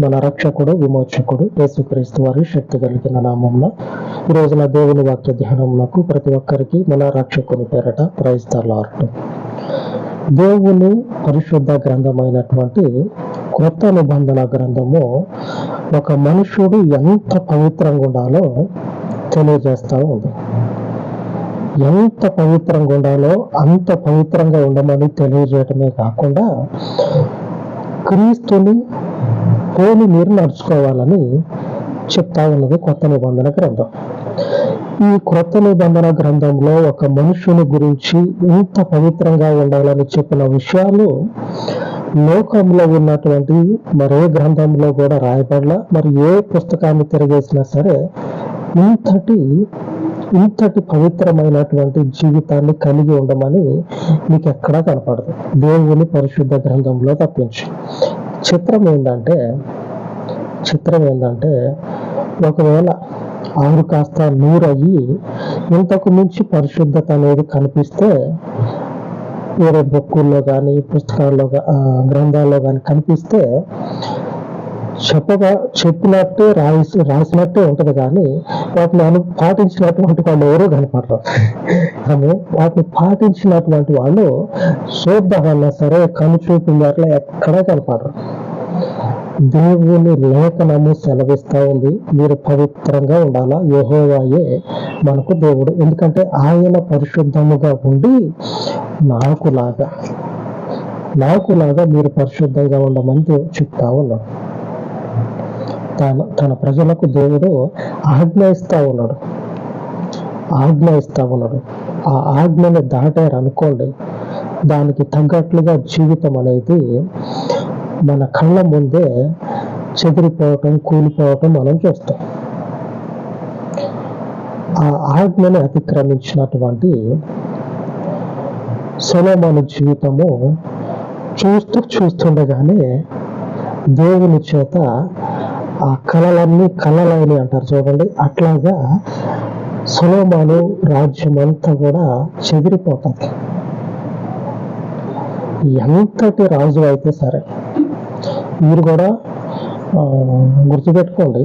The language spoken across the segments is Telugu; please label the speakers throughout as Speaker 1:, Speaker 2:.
Speaker 1: మన రక్షకుడు విమోచకుడు యేసుక్రీస్తు వారి శక్తి కలిగిన నామంలో ఈ రోజున దేవుని వాక్య ధ్యానమునకు ప్రతి ఒక్కరికి మన రక్షకుని పేరట ప్రైజ్ దేవుని పరిశుద్ధ గ్రంథమైనటువంటి కొత్త నిబంధన గ్రంథము ఒక మనుషుడు ఎంత పవిత్రంగా ఉండాలో తెలియజేస్తూ ఉంది. ఎంత పవిత్రంగా ఉండాలో అంత పవిత్రంగా ఉండమని తెలియజేయటమే కాకుండా క్రీస్తుని పోలి మీరు నడుచుకోవాలని చెప్తా ఉన్నది కొత్త నిబంధన గ్రంథం. ఈ క్రొత్త నిబంధన గ్రంథంలో ఒక మనుషుని గురించి ఇంత పవిత్రంగా ఉండాలని చెప్పిన విషయాలు లోకంలో ఉన్నటువంటి మరే గ్రంథంలో కూడా రాయబడలా మరి ఏ పుస్తకాన్ని తిరిగేసినా సరే ఇంతటి ఇంతటి పవిత్రమైనటువంటి జీవితాన్ని కలిగి ఉండమని మీకు ఎక్కడా కనపడదు. దేవుని పరిశుద్ధ గ్రంథంలో తప్పించి. చిత్రం ఏంటంటే చిత్రం ఏంటంటే ఒకవేళ ఆరు కాస్త నూరు అయ్యి ఇంతకు మించి పరిశుద్ధత అనేది కనిపిస్తే వేరే బుక్కుల్లో కానీ పుస్తకాల్లో గ్రంథాల్లో కానీ కనిపిస్తే చెప్పగా చెప్పినట్టే రాసి రాసినట్టే ఉంటుంది. కానీ వాటిని అను పాటించినటువంటి వాళ్ళు ఎవరూ కనపడరు. ఆమె వాటిని పాటించినటువంటి వాళ్ళు చూద్దామన్నా సరే కనుచూపు అట్లా ఎక్కడా కనపడరు. దేవుని లేఖనము సెలవిస్తా ఉంది. మీరు పవిత్రంగా ఉండాలా? యహోవాయే మనకు దేవుడు. ఎందుకంటే ఆయన పరిశుద్ధముగా ఉండి నాకులాగా నాకులాగా మీరు పరిశుద్ధంగా ఉండమని చెప్తా ఉన్నాం తన తన ప్రజలకు దేవుడు ఆజ్ఞ ఇస్తా ఉన్నాడు. ఆజ్ఞ ఇస్తా ఉన్నాడు. ఆ ఆజ్ఞని దాటారు అనుకోండి దానికి తగ్గట్లుగా జీవితం అనేది మన కళ్ళ ముందే చెదిరిపోవటం కూలిపోవటం మనం చూస్తాం. ఆ ఆజ్ఞని అతిక్రమించినటువంటి సొలోమోను జీవితము చూస్తూ చూస్తుండగానే దేవుని చేత ఆ కళలన్నీ కళలైన అంటారు చూడండి. అట్లాగా సొలోమాను రాజ్యం అంతా కూడా చెదిరిపోతుంది ఎంతటి రాజు అయితే సరే మీరు కూడా ఆ, గుర్తుపెట్టుకోండి.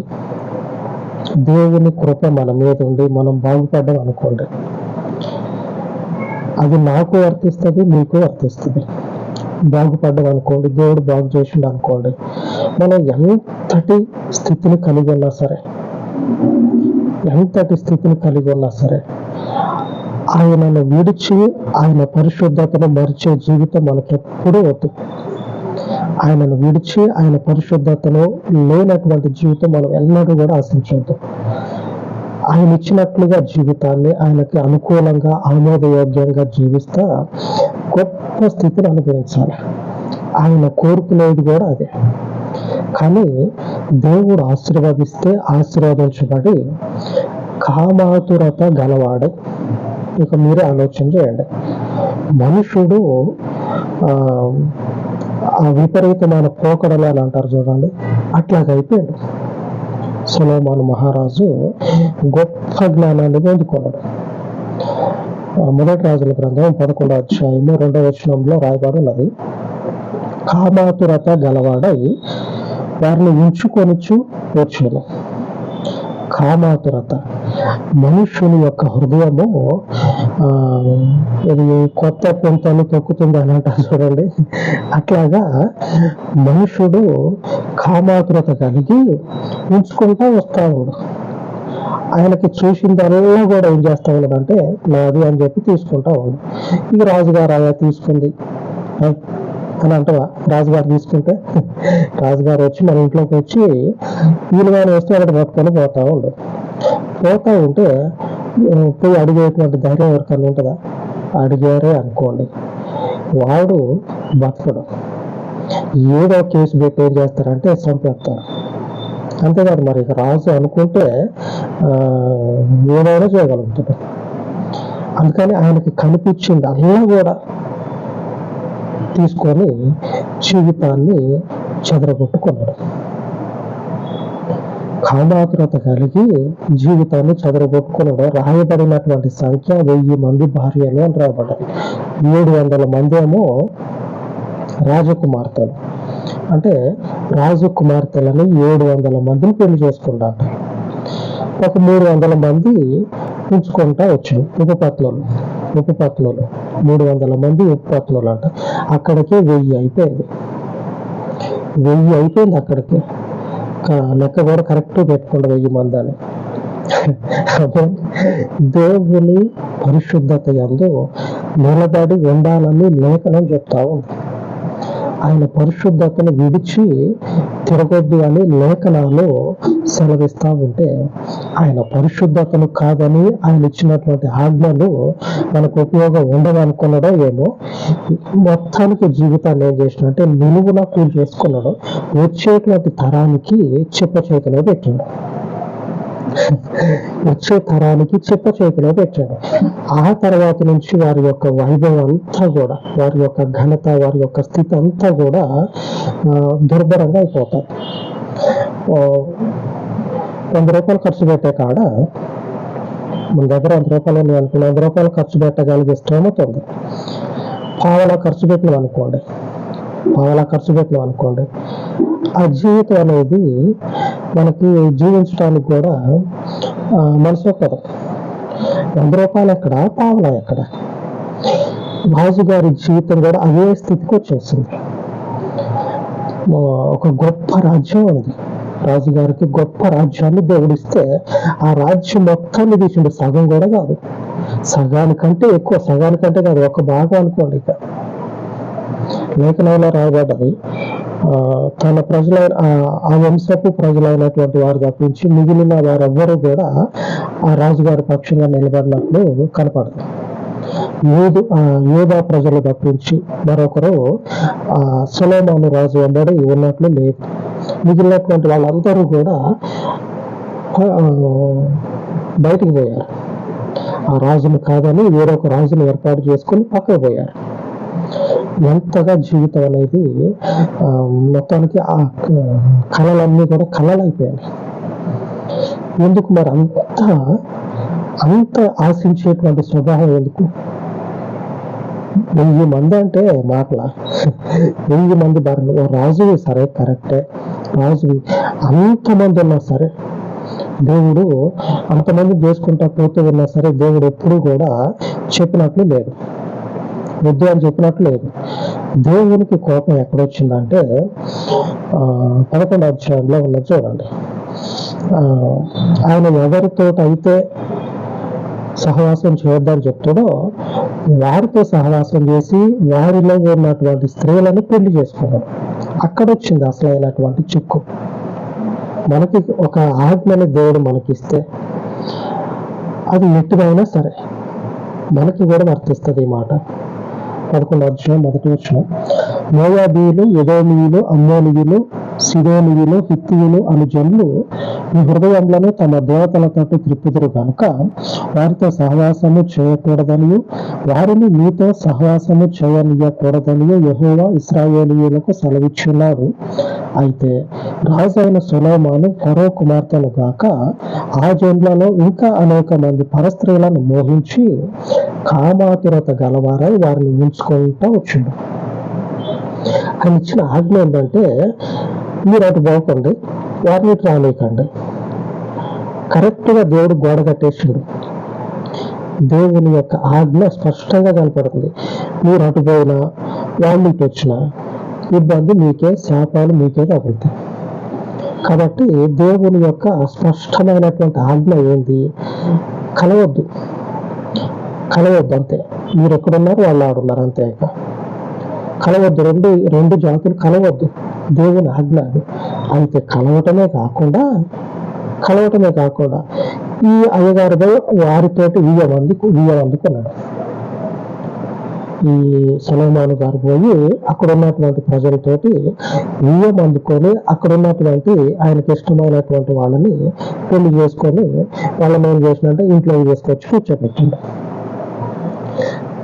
Speaker 1: దేవుని కృప మన మీద ఉండి మనం బాగుపడ్డం అనుకోండి. అది నాకు వర్తిస్తుంది మీకు వర్తిస్తుంది. బాగుపడ్డం అనుకోండి దేవుడు బాగు చేసిండు అనుకోండి. మనం ఎంతటి స్థితిని కలిగి ఉన్నా సరే ఎంతటి స్థితిని కలిగి ఉన్నా సరే ఆయనను విడిచి ఆయన పరిశుద్ధతను మరిచే జీవితం మనకి ఎప్పుడూ వద్దు. ఆయనను విడిచి ఆయన పరిశుద్ధతను లేనటువంటి జీవితం మనం ఎన్నడూ కూడా ఆశించవద్దు. ఆయన ఇచ్చినట్లుగా జీవితాన్ని ఆయనకి అనుకూలంగా ఆమోదయోగ్యంగా జీవిస్తా గొప్ప స్థితిని అనుభవించాలి. ఆయన కోరుకునేది కూడా అదే. కానీ దేవుడు ఆశీర్వదిస్తే ఆశీర్వదించబడి కామాతురత గలవాడు. ఇక మీరే ఆలోచన చేయండి. మనుషుడు ఆ, విపరీతమైన పోకడలాలు అని అంటారు చూడండి. అట్లాగైపోయాడు సులోమాను మహారాజు గొప్ప జ్ఞానాన్ని పొందుకున్నాడు. మొదటి రాజుల గ్రంథం పదకొండో అధ్యాయము రెండవ వచనంలో రాయబడి ఉన్నది. కామాతురత గలవాడై వారిని ఉంచుకొనిచ్చు వచ్చును. కామాతురత. మనుషుని యొక్క హృదయము ఇది కొత్త పొంతలు తొక్కుతుంది అని అంటారు చూడండి. అట్లాగా మనుషుడు కామాతురత కలిగి ఉంచుకుంటా వస్తా ఉన్నాడు. ఆయనకి చూసిందల్లా కూడా ఏం చేస్తా ఉన్నాడంటే నాది అని చెప్పి తీసుకుంటా ఉన్నాడు. ఇక రాజుగారు అలా తీసుకుంది. అని అంటావా? రాజుగారు తీసుకుంటే? రాజుగారు వచ్చి మన ఇంట్లోకి వచ్చి వీలుగానే వస్తే అక్కడ పట్టుకొని పోతా ఉండు. పోతా ఉంటే పోయి అడిగేటువంటి ధైర్యం ఎవరికన్నా ఉంటుందా? అడిగారే అనుకోండి. వాడు బతకడు. ఏదో కేసు పెట్టి ఏం చేస్తారంటే చంపేస్తారు. అంతేకాదు మరి రాజు అనుకుంటే ఆ, ఏదైనా చేయగలుగుతాడు. అందుకని ఆయనకి కనిపించింది అల్లా కూడా. తీసుకొని జీవితాన్ని చెదరగొట్టుకున్నాడు. కామాతురత కలిగి జీవితాన్ని చెదరగొట్టుకున్నాడు. రాయబడినటువంటి సంఖ్య వెయ్యి మంది భార్యలు అని రాయబడ్డాయి ఏడు వందల మంది ఏమో రాజకుమార్తెలు. అంటే రాజకుమార్తెలని ఏడు వందల మందిని పెళ్ళి చేసుకుంటాడు. ఒక మూడు వందల మంది ఉంచుకుంటా వచ్చాడు. ఉపపత్నులు. ఉపపత్నులు మూడు వందల మంది ఉపపత్నులు అంట అక్కడికే వెయ్యి అయిపోయింది. వెయ్యి అయిపోయింది అక్కడికి. లెక్క కూడా కరెక్ట్ పెట్టుకోండి వెయ్యి మంది అని. దేవుని పరిశుద్ధత యందు నిలబడి ఉండాలని లేఖనం చెప్తా ఉంది. ఆయన పరిశుద్ధతను విడిచి తిరగొద్దు అని లేఖనాలు సెలవిస్తూ ఉంటే ఆయన పరిశుద్ధతను కాదని ఆయన ఇచ్చినటువంటి ఆజ్ఞలు మనకు ఉపయోగం ఉండదనుకున్నాడో ఏమో. మొత్తానికి జీవితాన్ని ఏం చేసినంటే నిలువున కూల్ చేసుకున్నాడు. వచ్చేటువంటి తరానికి చెప్ప చేతిలో పెట్టిండు. వచ్చే తరానికి చెప్ప చేతిలో పెట్టాడు ఆ తర్వాత నుంచి వారి యొక్క వైభవం అంతా కూడా వారి యొక్క ఘనత వారి యొక్క స్థితి అంతా కూడా దుర్భరంగా అయిపోతాయి. వంద రూపాయలు ఖర్చు పెట్టే కాడ మన దగ్గర వంద రూపాయలు ఉన్నాయి అనుకోండి వంద రూపాయలు ఖర్చు పెట్టగలిగే స్తోమత ఉంది. పావలా ఖర్చు పెట్టినాం అనుకోండి పావలా ఖర్చు పెట్టినాం అనుకోండి ఆ జీవితం అనేది మనకి జీవించడానికి కూడా మనసు ఒప్పదు వంద రూపాయలు ఎక్కడ? పావలా ఎక్కడ? రాజుగారి జీవితం కూడా అదే స్థితికి వచ్చేసింది. ఒక గొప్ప రాజ్యం ఉంది రాజుగారికి గొప్ప రాజ్యాన్ని దేవుడిస్తే ఆ రాజ్యం మొత్తాన్ని తీసిండు. సగం కూడా కాదు. సగానికంటే ఎక్కువ సగానికంటే కాదు ఒక భాగం అనుకోండి ఇక. లేఖనంలో రాయబడ్డది తన ప్రజలైన ఆ- వంశపు ప్రజలైనటువంటి వారు తప్పించి మిగిలిన వారెవ్వరూ కూడా ఆ రాజుగారి పక్షంగా నిలబడినట్లు కనపడదు యూదు ఆ యూదా ప్రజలు తప్పించి మరొకరు ఆ సొలోమాను రాజు వెంబడి ఉన్నట్లు లేదు. మిగిలినటువంటి వాళ్ళందరూ కూడా బయటికి పోయారు. ఆ రాజును కాదని వేరొక రాజును ఏర్పాటు చేసుకొని పక్కకు పోయారు. ఎంతగా జీవితం అనేది ఆ, మొత్తానికి ఆ కళలన్నీ కూడా కళలు అయిపోయాయి ఎందుకు మరి అంత అంత ఆశించేటువంటి స్వభావం ఎందుకు? వెయ్యి మంది అంటే మాటల. వెయ్యి మంది బరులు రాజు రాజువి సరే కరెక్టే. రాజువి అంతమంది ఉన్నా సరే దేవుడు అంతమంది చేసుకుంటా పోతూ ఉన్నా సరే దేవుడు ఎప్పుడు కూడా చెప్పినట్లు లేదు. వద్దు అని చెప్పినట్లు లేదు. దేవునికి కోపం ఎక్కడొచ్చిందంటే ఆ, పదకొండు అధ్యాయంలో ఉన్నది చూడండి. ఆ, ఆయన ఎవరితో అయితే సహవాసం చేయొద్దని చెప్తాడో వారితో సహవాసం చేసి వారిలో ఉన్నటువంటి స్త్రీలను పెళ్ళి చేసుకున్నాడు. అక్కడ వచ్చింది అసలైనటువంటి చిక్కు. మనకి ఒక ఆజ్ఞని దేవుడు మనకిస్తే అది ఎట్టుదైనా సరే మనకి కూడా వర్తిస్తుంది ఈ మాట. పదకొండు అధ్యాయం మొదటి వచ్చిన మోయాబీయులు ఎదోమియులు అమ్మోనియులు సిదోనియులు హిత్తియులు అను జనులు ఈ హృదయంలో తమ దేవతలతో త్రిప్పుదురు కనుక వారితో సహవాసము చేయకూడదనియు వారిని మీతో సహవాసము చేయనీయకూడదనియు యహోవా ఇస్రాయేలీయులకు సెలవిచ్చున్నాడు. అయితే రాజైన సులోమాను ఫరో కుమార్తెలు గాక ఆ జన్లలో ఇంకా అనేక మంది పరస్త్రీలను మోహించి కామాతురత గలవారై వారిని ఉంచుకుంటూ వచ్చిండు. ఆయన ఇచ్చిన ఆజ్ఞ ఏంటంటే మీరు అటు పోకండి వారిని రాలేకండి కరెక్ట్గా దేవుడు గోడ కట్టేసిండు. దేవుని యొక్క ఆజ్ఞ స్పష్టంగా కనపడుతుంది. మీరు అటు పోయినా వాళ్ళు ఇటు వచ్చినా ఇబ్బంది మీకే శాపాలు మీకే తగులుతాయి. కాబట్టి దేవుని యొక్క స్పష్టమైనటువంటి ఆజ్ఞ ఏంది? కలవద్దు. కలవద్దు అంతే. మీరు ఎక్కడున్నారు వాళ్ళు ఆడున్నారు అంతే ఇక. కలవద్దు. రెండు రెండు జాతులు కలవద్దు. దేవుని ఆజ్ఞ అది. అయితే కలవటమే కాకుండా కలవటమే కాకుండా ఈ అయ్యగారిపై వారితోటి వెయ్యి మంది వెయ్యి మందికున్నాడు ఈ సలోమాను గారు పోయి అక్కడ ఉన్నటువంటి ప్రజలతోటి వియ్యం అందుకొని అక్కడ ఉన్నటువంటి ఆయనకి ఇష్టమైనటువంటి వాళ్ళని పెళ్ళి చేసుకొని వాళ్ళని ఏం చేసినంటే ఇంట్లో చేసుకొచ్చి కూర్చోబెట్టిండు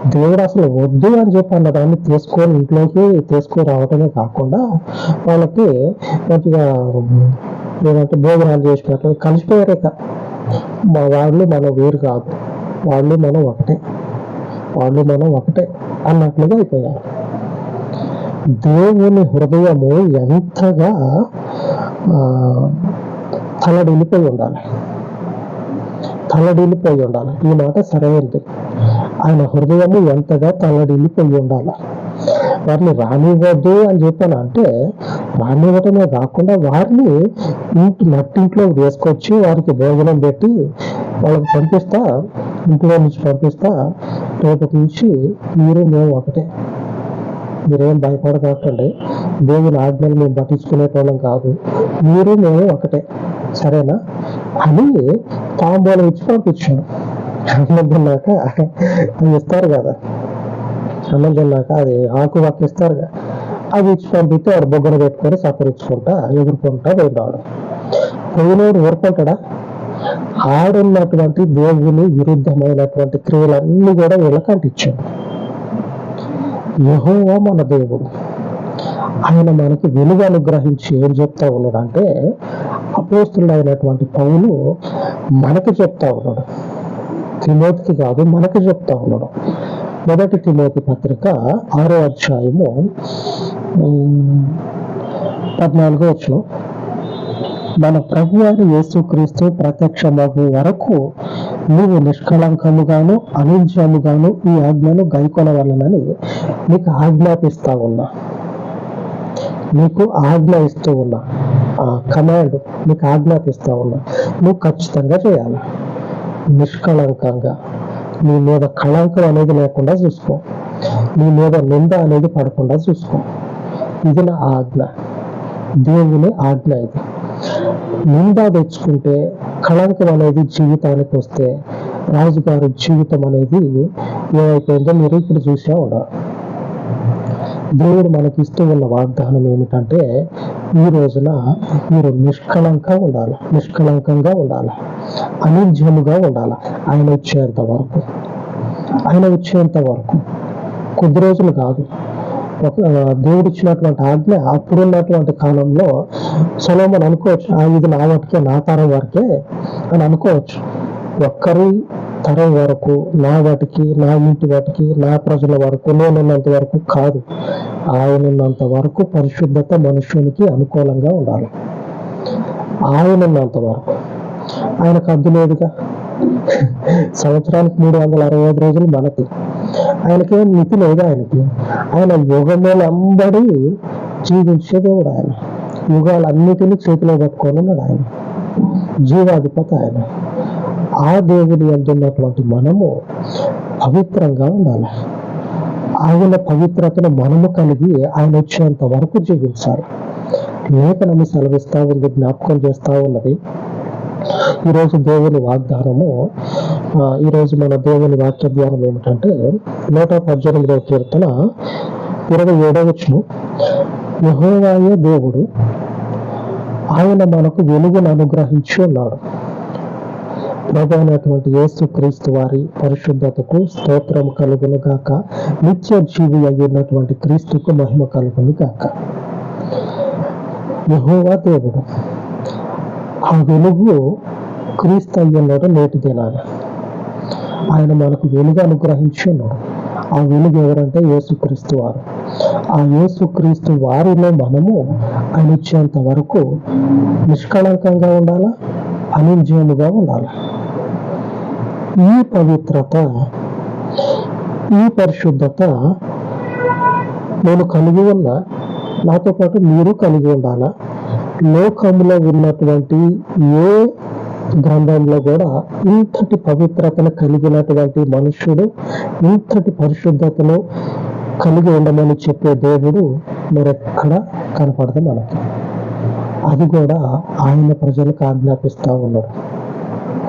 Speaker 1: దేవుడు అసలు వద్దు అని చెప్పి అన్న దాన్ని తీసుకొని ఇంట్లోకి తీసుకురావటమే రావటమే కాకుండా వాళ్ళకి మంచిగా ఏదంటే భోజనాలు చేసినట్టు పెట్టడం కలిసిపోయారు ఇక మా వాళ్ళు మనం వేరు కాదు. వాళ్ళు మనం ఒకటే. వాళ్ళు మనం ఒకటే అన్నట్లుగా అయిపోయారు. దేవుని హృదయము ఎంతగా ఆ, తలడిల్లిపోయి ఉండాలి. తలడిల్లిపోయి ఉండాలి. ఈ మాట సరైనది. ఆయన హృదయము ఎంతగా తల్లడిల్లిపోయి ఉండాలి? వారిని రానివ్వద్దు అని చెప్పాను అంటే రానివ్వటమే కాకుండా వారిని ఇంటి నట్టింట్లో వేసుకొచ్చి వారికి భోజనం పెట్టి వాళ్ళకి పంపిస్తా ఇంట్లో నుంచి పంపిస్తా రేపటి నుంచి మీరు మేము ఒకటే. మీరేం భయపడకండి. దేవుని ఆజ్ఞలు మేము పట్టించుకునేటోళ్ళం కాదు. మీరు మేము ఒకటే. సరేనా? అని తాంబూలం ఇచ్చి పంపించాను. అన్నం తిన్నాక అవి ఇస్తారు కదా. అన్నం తిన్నాక అది ఆకు వక్క ఇస్తారు కదా. అవి ఇచ్చి పంపితే వాడు బొగ్గన పెట్టుకొని సపరించుకుంటా ఎగురుకుంటా పోయినాడు పోయినోడు ఊరుకుంటాడా? ఆడున్నటువంటి దేవుని విరుద్ధమైనటువంటి క్రియలన్నీ కూడా వీళ్ళకి అంటించాడు. యెహోవా మన దేవుడు. ఆయన మనకి వెలుగు అనుగ్రహించి ఏం చెప్తా ఉన్నాడు అంటే అపోస్తుడైనటువంటి పౌలు మనకి చెప్తా ఉన్నాడు. తిమోతికి కాదు మనకి చెప్తా ఉన్నాడు. మొదటి తిమోతి పత్రిక ఆరో అధ్యాయము పద్నాలుగో వచ్చిన మన ప్రభు వారి యేసుక్రీస్తు ప్రత్యక్షమగు వరకు నీవు నిష్కళంకముగాను అనింజముగాను ఈ ఆజ్ఞను గైకొనవలనని నీకు ఆజ్ఞాపిస్తా ఉన్నా. నీకు ఆజ్ఞ ఇస్తూ ఉన్నా. ఆ కమాండ్ నీకు ఆజ్ఞాపిస్తా ఉన్నా. నువ్వు ఖచ్చితంగా చేయాలి? నిష్కళంకంగా. నీ మీద కళంకం అనేది లేకుండా చూసుకో. నీ మీద నింద అనేది పడకుండా చూసుకో. ఇది నా ఆజ్ఞ. దేవుని ఆజ్ఞ ఇది. నింద తెచ్చుకుంటే కళంకం అనేది జీవితానికి వస్తే రాజుగారి జీవితం అనేది ఏమైపోయిందో మీరు ఇప్పుడు చూసే ఉన్నారు. దేవుడు మనకి ఇస్తూ ఉన్న వాగ్దానం ఏమిటంటే ఈ రోజున మీరు నిష్కళంకంగా ఉండాలి. నిష్కళంకంగా ఉండాలి. అనిర్జముగా ఉండాలి? ఆయన వచ్చేంత వరకు. ఆయన వచ్చేంత వరకు. కొద్ది రోజులు కాదు. ఒక దేవుడు ఇచ్చినటువంటి ఆజ్ఞ అప్పుడున్నటువంటి కాలంలో సొలోమన్ అనుకోవచ్చు "ఆ, ఇది నా వాటికే నా తరం వరకే అని అనుకోవచ్చు. ఒక్కరి తరం వరకు నా వాటికి నా ఇంటి వాటికి నా ప్రజల వరకు నేనున్నంత వరకు కాదు. ఆయన ఉన్నంత వరకు పరిశుద్ధత మనుష్యునికి అనుకూలంగా ఉండాలి. ఆయన ఉన్నంత వరకు. ఆయనకు అద్దు లేదుగా. సంవత్సరానికి మూడు వందల అరవై ఐదు రోజులు మనకి. ఆయనకే మితి లేదు ఆయనకి? ఆయన యుగములంబడి జీవించే దేవుడు ఆయన. యుగాలన్నిటినీ చేతిలో పట్టుకొని ఉన్నాడు ఆయన. జీవాధిపతి ఆయన. ఆ దేవుని అందున్నటువంటి మనము పవిత్రంగా ఉండాలి. ఆయన పవిత్రతను మనము కలిగి ఆయన వచ్చేంత వరకు జీవించాలి. లేఖనము సెలవిస్తా ఉంది జ్ఞాపకం చేస్తా ఉన్నది. ఈరోజు దేవుని వాగ్దానము ఈరోజు మన దేవుని వాక్య ధ్యానం ఏమిటంటే నూట పద్దెనిమిదవ కీర్తన ఇరవై ఏడవచ్చును యహోవాయే దేవుడు ఆయన మనకు వెలుగును అనుగ్రహించి ఉన్నాడు. ప్రభు యేసు క్రీస్తు వారి పరిశుద్ధతకు స్తోత్రం కలుగును గాక. నిత్య జీవి అయినటువంటి క్రీస్తుకు మహిమ కలుగును గాక. యహోవా దేవుడు ఆ వెలుగు క్రీస్తు అయ్యున్నాడు నేటి దినాన. ఆయన మనకు వెలుగు అనుగ్రహించి ఉన్నాడు ఆ వెలుగు ఎవరంటే యేసుక్రీస్తు వారు. ఆ యేసుక్రీస్తు వారిలో మనము ఆయన ఇచ్చేంత వరకు నిష్కళంకంగా ఉండాలా? అనింజయముగా ఉండాలి? ఈ పవిత్రత ఈ పరిశుద్ధత నేను కలిగి ఉన్న నాతో పాటు మీరు కలిగి ఉండాలా? లోకంలో ఉన్నటువంటి ఏ గ్రంథంలో కూడా ఇంతటి పవిత్రతను కలిగినటువంటి మనుష్యుడు ఇంతటి పరిశుద్ధతను కలిగి ఉండమని చెప్పే దేవుడు మరెక్కడ కనపడదు మనకి. అది కూడా ఆయన ప్రజలకు ఆజ్ఞాపిస్తా ఉన్నాడు.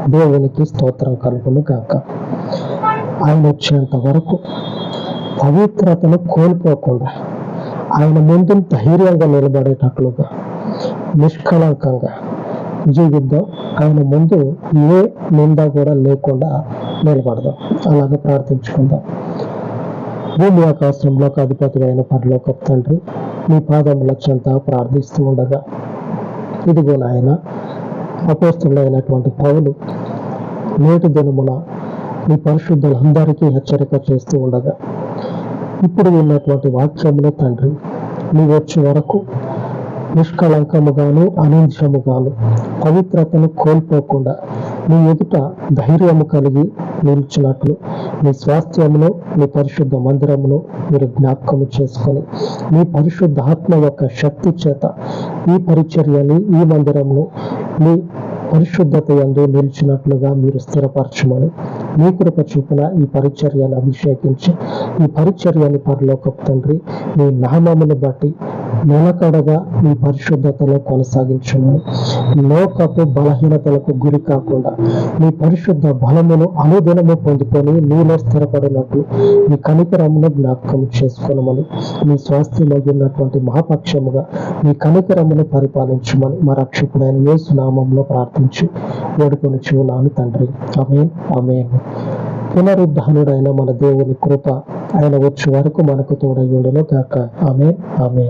Speaker 1: దేవునికి స్తోత్రం కలుగును కాక ఆయన వచ్చేంత వరకు పవిత్రతను కోల్పోకుండా ఆయన ముందు ధైర్యంగా నిలబడేటట్లుగా నిష్కళంకంగా జీవిద్దాం. ఆయన ముందు ఏ నింద కూడా లేకుండా నిలబడదాం. అలాగే ప్రార్థించుకుందాం. భూమి ఆకాశంలోకి అధిపతి అయిన పరలోక తండ్రి మీ పాదముల చెంత ప్రార్థిస్తూ ఉండగా ఇదిగో నాయన అపోస్తులైనటువంటి పౌలు నేటి దినమున మీ పరిశుద్ధులందరికీ హెచ్చరిక చేస్తూ ఉండగా ఇప్పుడు ఉన్నటువంటి వాక్యములు తండ్రి నీ వచ్చే వరకు నిష్కళంకముగాను అనింద్యముగాను పవిత్రతను కోల్పోకుండా నీ ఎదుట ధైర్యము కలిగి నిలిచినట్లు నీ స్వాస్థ్యమును నీ పరిశుద్ధ మందిరమును మీరు జ్ఞాపకము చేసుకొని మీ పరిశుద్ధ ఆత్మ యొక్క శక్తి చేత ఈ పరిచర్యని ఈ మందిరమును మీ పరిశుద్ధత ఎందు నిలిచినట్లుగా మీరు స్థిరపరచమని మీ కృప చూపిన ఈ పరిచర్యను అభిషేకించి ఈ పరిచర్యని పరలోక తండ్రి మీ నామమును బట్టి నిలకడగా మీ పరిశుద్ధతలో కొనసాగించమని లోకపు బలహీనతలకు గురి కాకుండా మీ పరిశుద్ధ బలమును అనుదినము పొందుకొని మీలో స్థిరపడినట్లు మీ కనికరమును జ్ఞాపకం చేసుకోనమని మీ స్వాస్థ్యమగినటువంటి మహాపక్షముగా మీ కనికరమును పరిపాలించమని మా రక్షకుడైన యేసు నామంలో ప్రార్థించి వేడుకొని చూనాను తండ్రి. అమేన్ అమేన్ పునరుద్ధానుడైన మన దేవుని కృప ఆయన వచ్చే వరకు మనకు తోడయ్యుండును కాక. ఆమె ఆమె